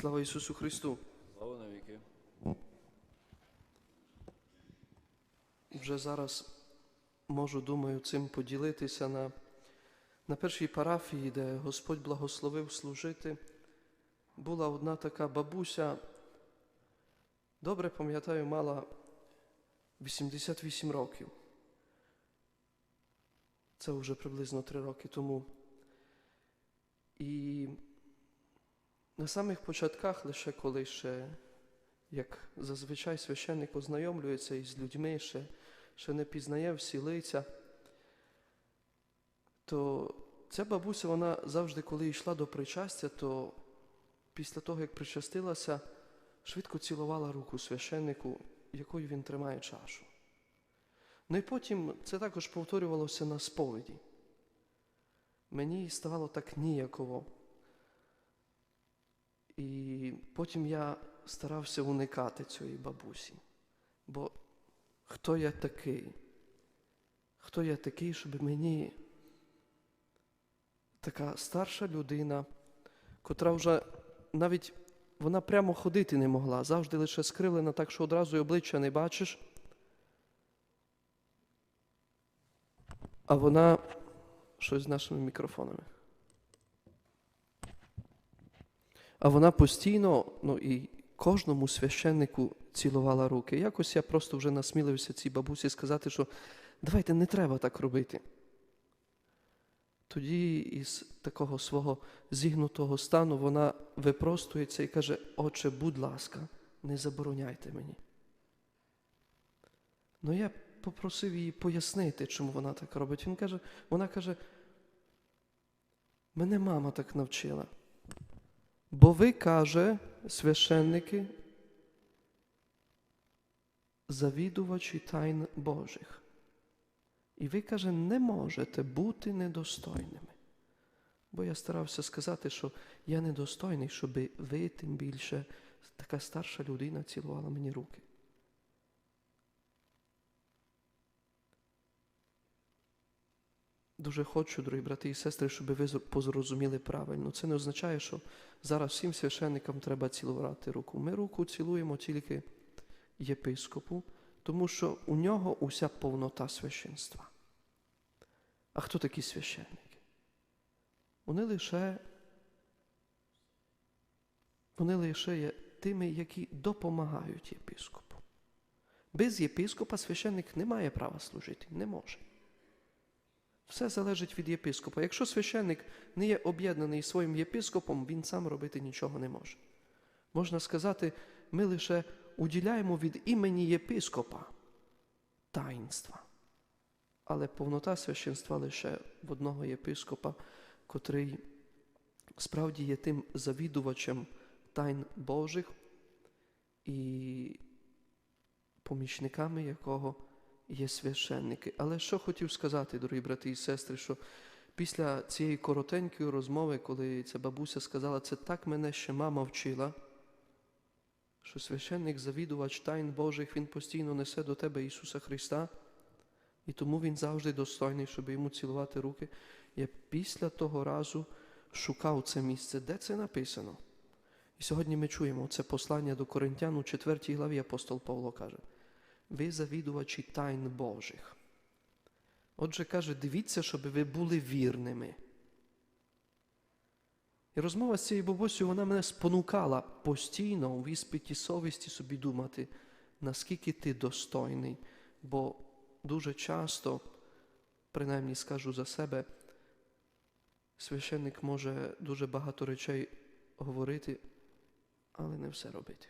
Слава Ісусу Христу! Слава навіки. Вже зараз можу, думаю, цим поділитися на, на першій парафії, де Господь благословив служити. Була одна така бабуся, добре пам'ятаю, мала 88 років. Це вже приблизно три роки тому. І на самих початках, лише коли ще, як зазвичай священник познайомлюється із людьми, ще, ще не пізнає всі лиця, то ця бабуся, вона завжди, коли йшла до причастя, то після того, як причастилася, швидко цілувала руку священнику, якою він тримає чашу. Ну і потім це також повторювалося на сповіді. Мені ставало так ніяково. І потім я старався уникати цієї бабусі. Бо хто я такий? Хто я такий, щоб мені така старша людина, котра вже навіть вона прямо ходити не могла, завжди лише скривлена, так що одразу й обличчя не бачиш. А вона щось з нашими мікрофонами. А вона постійно, ну і кожному священнику цілувала руки. Якось я просто вже насмілився цій бабусі сказати, що давайте не треба так робити. Тоді із такого свого зігнутого стану вона випростується і каже: Отче, будь ласка, не забороняйте мені. Ну я попросив її пояснити, чому вона так робить. Він каже, вона каже, мене мама так навчила. Бо ви, каже, священники, завідувачі тайн Божих. І ви, каже, не можете бути недостойними. Бо я старався сказати, що я недостойний, щоб ви, тим більше, така старша людина цілувала мені руки. Дуже хочу, дорогі брати і сестри, щоб ви позрозуміли правильно. Це не означає, що зараз всім священникам треба цілувати руку. Ми руку цілуємо тільки єпископу, тому що у нього уся повнота священства. А хто такі священники? Вони лише, вони лише є тими, які допомагають єпископу. Без єпископа священник не має права служити, не може. Все залежить від єпископа. Якщо священник не є об'єднаний своїм єпископом, він сам робити нічого не може. Можна сказати, ми лише уділяємо від імені єпископа таїнства. Але повнота священства лише в одного єпископа, котрий справді є тим завідувачем тайн Божих і помічниками якого є священники. Але що хотів сказати, дорогі брати і сестри, що після цієї коротенької розмови, коли ця бабуся сказала, це так мене ще мама вчила, що священник, завідувач тайн Божих, він постійно несе до тебе Ісуса Христа, і тому Він завжди достойний, щоб йому цілувати руки. Я після того разу шукав це місце, де це написано. І сьогодні ми чуємо це послання до Коринтян у 4 главі апостол Павло каже ви завідувачі тайн Божих. Отже, каже, дивіться, щоб ви були вірними. І розмова з цією бабусею, вона мене спонукала постійно у іспиті совісті собі думати, наскільки ти достойний, бо дуже часто, принаймні скажу за себе, священник може дуже багато речей говорити, але не все робити.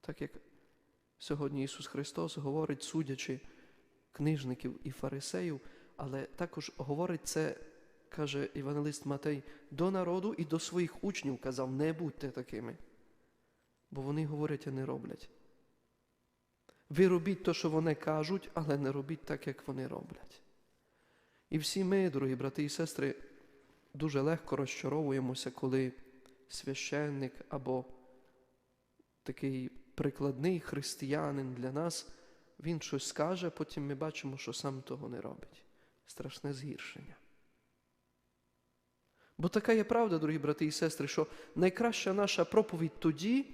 Так як Сьогодні Ісус Христос говорить, судячи книжників і фарисеїв, але також говорить це, каже Євангелист Матей, до народу і до своїх учнів казав, не будьте такими, бо вони говорять, а не роблять. Ви робіть те, що вони кажуть, але не робіть так, як вони роблять. І всі ми, дорогі брати і сестри, дуже легко розчаровуємося, коли священник або такий прикладний християнин для нас, він щось скаже, потім ми бачимо, що сам того не робить. Страшне згіршення. Бо така є правда, дорогі брати і сестри, що найкраща наша проповідь тоді,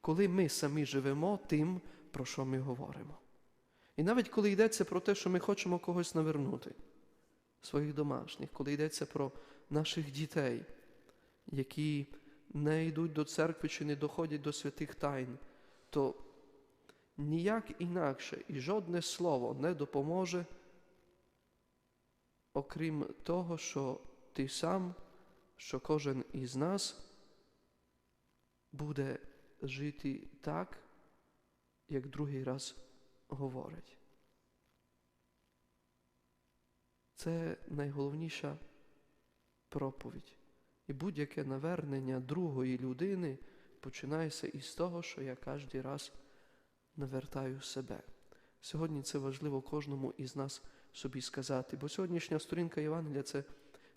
коли ми самі живемо тим, про що ми говоримо. І навіть коли йдеться про те, що ми хочемо когось навернути, своїх домашніх, коли йдеться про наших дітей, які не йдуть до церкви чи не доходять до святих тайн, то ніяк інакше і жодне слово не допоможе, окрім того, що ти сам, що кожен із нас буде жити так, як другий раз говорить. Це найголовніша проповідь. І будь-яке навернення другої людини починається із того, що я кожен раз навертаю себе. Сьогодні це важливо кожному із нас собі сказати, бо сьогоднішня сторінка Євангелія це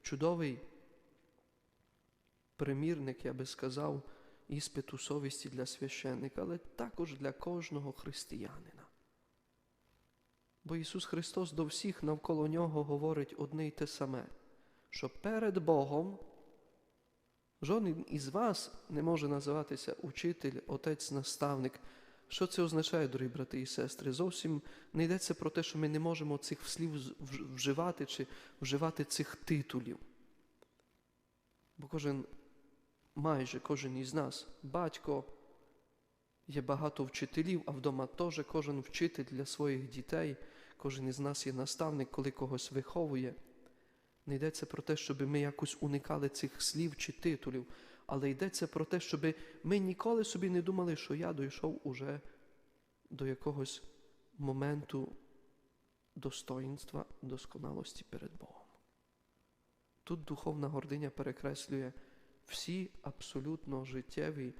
чудовий примірник, я би сказав, іспиту совісті для священника, але також для кожного християнина. Бо Ісус Христос до всіх навколо Нього говорить одне й те саме, що перед Богом жоден із вас не може називатися учитель, отець, наставник. Що це означає, дорогі брати і сестри? Зовсім не йдеться про те, що ми не можемо цих слів вживати чи вживати цих титулів. Бо кожен, майже кожен із нас, батько, є багато вчителів, а вдома теж кожен вчитель для своїх дітей, кожен із нас є наставник, коли когось виховує. Не йдеться про те, щоб ми якось уникали цих слів чи титулів, але йдеться про те, щоб ми ніколи собі не думали, що я дійшов уже до якогось моменту достоїнства, досконалості перед Богом. Тут духовна гординя перекреслює всі абсолютно життєві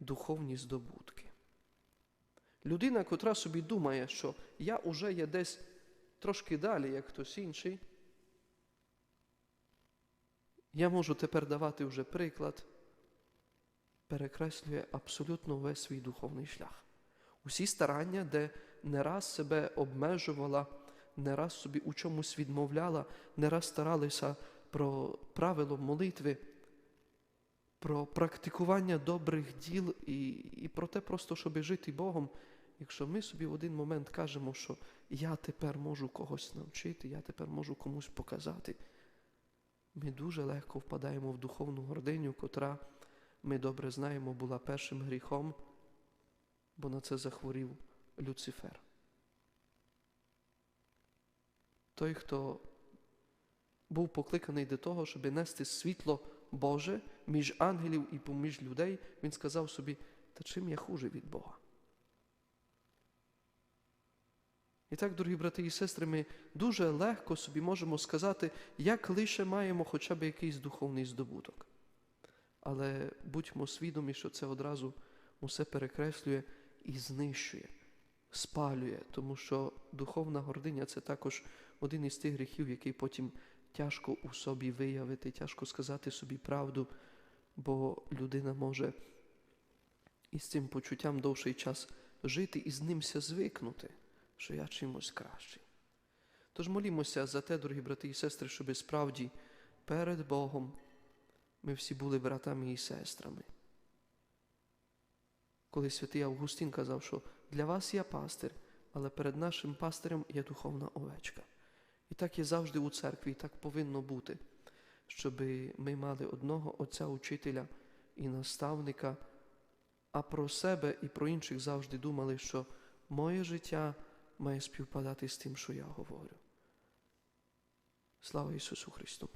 духовні здобутки. Людина, котра собі думає, що я уже є десь трошки далі, як хтось інший, я можу тепер давати вже приклад, перекреслює абсолютно весь свій духовний шлях. Усі старання, де не раз себе обмежувала, не раз собі у чомусь відмовляла, не раз старалися про правило молитви, про практикування добрих діл і, і про те, просто, щоб жити Богом. Якщо ми собі в один момент кажемо, що я тепер можу когось навчити, я тепер можу комусь показати, ми дуже легко впадаємо в духовну гординю, котра, ми добре знаємо, була першим гріхом, бо на це захворів Люцифер. Той, хто був покликаний до того, щоб нести світло Боже між ангелів і поміж людей, він сказав собі, та чим я хуже від Бога? І так, дорогі брати і сестри, ми дуже легко собі можемо сказати, як лише маємо хоча б якийсь духовний здобуток. Але будьмо свідомі, що це одразу усе перекреслює і знищує, спалює, тому що духовна гординя це також один із тих гріхів, який потім тяжко у собі виявити, тяжко сказати собі правду, бо людина може із цим почуттям довший час жити і з нимся звикнути що я чимось кращий. Тож молімося за те, дорогі брати і сестри, щоб справді перед Богом ми всі були братами і сестрами. Коли святий Августин казав, що для вас я пастир, але перед нашим пастирем є духовна овечка. І так є завжди у церкві, і так повинно бути, щоб ми мали одного Отця Учителя і наставника, а про себе і про інших завжди думали, що моє життя має співпадати з тим, що я говорю. Слава Ісусу Христу!